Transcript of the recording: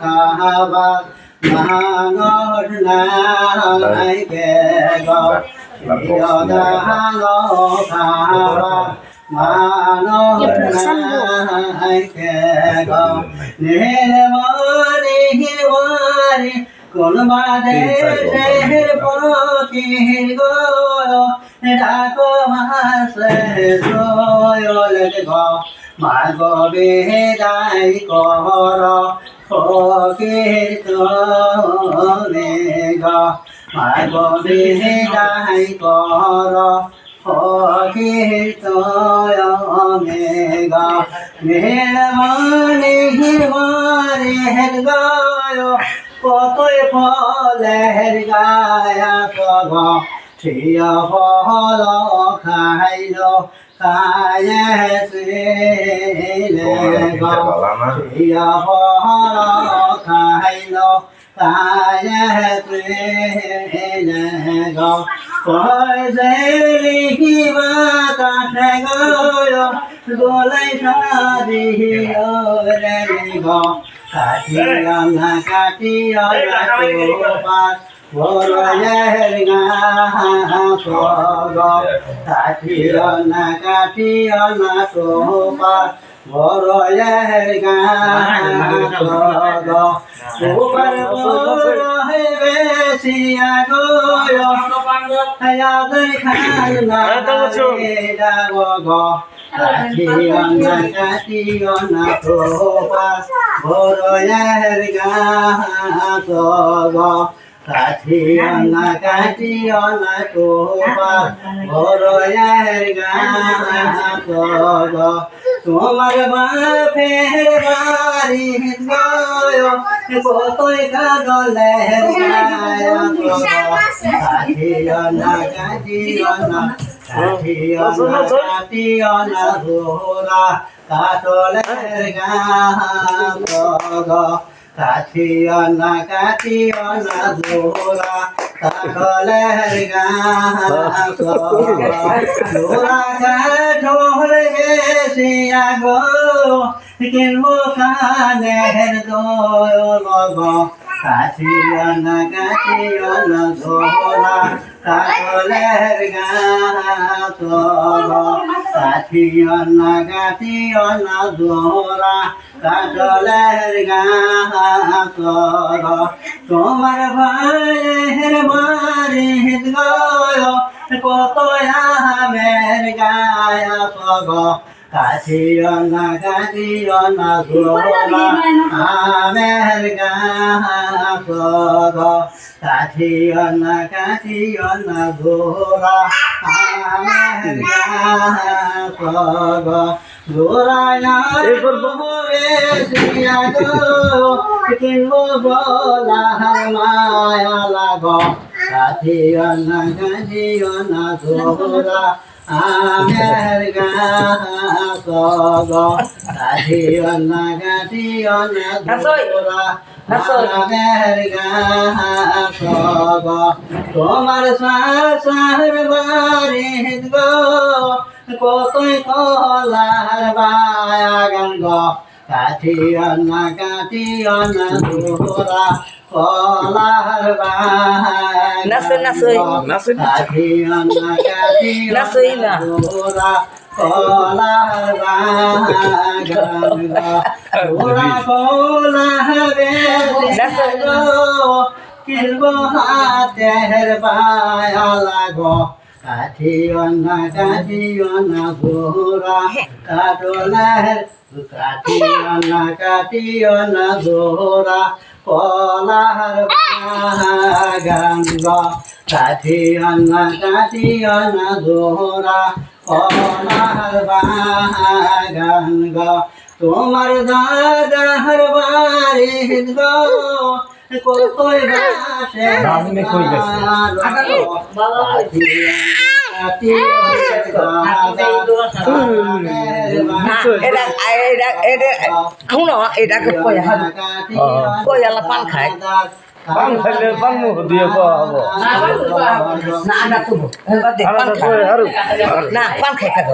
Kahaba manor nai ke go ne mani hirwari কোন বাদে শের সোয়ল গো মাগ বেদাই কর ফকির তোরে গো। মাগ বেদাই কর ফকির তোরে গো। মেহরবানি হিমারে গায়, কতই ফলের গায়া কগ থিয় ফল খাইল ফল খাইল গোলাই সারি রে গ কাটিয়া কাটিয়া কাটিয়া না কাটিয়া না তোপাস বড়য়ের গা উপর বড় বেশিয়া গয় হায়াদের খাই না গো কাটিয়া না কাটিয়া না তোপাস বড়য়ের গা কাঠিয়া না কাটিয়া না তোপাস বড়য়ের গা তোমার বাপের বাড়ি গয় কতই কাগলের গায় কাঠিয়া না কাটিয়া না কাঠিয়া না কাটিয়া না ঘোরা কাটলের গা কাঠিয়া না কাটিয়া না ঘোরা কাটলের গা। ঘোরা কাঠল গেছিয়া গো কিনবো কানের দোল কাঠিয়া না কাটিয়া না ঘোরা কাটলের গা কাঠিয়া না কাটিয়া না ঘোরা কাটলের গা তোমার ভাইয়ের বাড়ি গয় কত আমের গায়া পগ কাঠিয়া না কাটিয়া না ঘোরা আমের গা পগ কাঠিয়া না কাটিয়া না ঘোরা আমের গা পগ ঘোরায়া বেশিয়া গো কিনবো বলা মায়া লাগ। কাঠিয়া না কাটিয়া আমের গা পগ কাঠিয়া না কাটিয়া না ঘোরা আমের গা পগ তোমার শাশুর বাড়ি গো কতই কলার বাগান গো। কাঠিয়া না কাটিয়া না ঘোরা কলার বাগান নাচুন, নাচুন। নাচুন। কাঠিয়া না কাটিয়া নাচুই না। কলার বাগান গো ঘোরা কলার নাচুন। গো কিনবো হাতের পায়া লাগো কাঠিও না কাঠিও না ঘোরা কাটলের কাঠিও না কাঠিও না ঘোরা কলার বাগান গো কাঠিও না কাঠিও না ঘোরা কলার বাগান গো তোমার দাদার বাড়ি গো বাসে রামনে শুনো এটাকে কয়া হবে কয়া পান খায় পান খাইলে পান মুখ দিয়ে কোয়া হব না না পান খাই খাব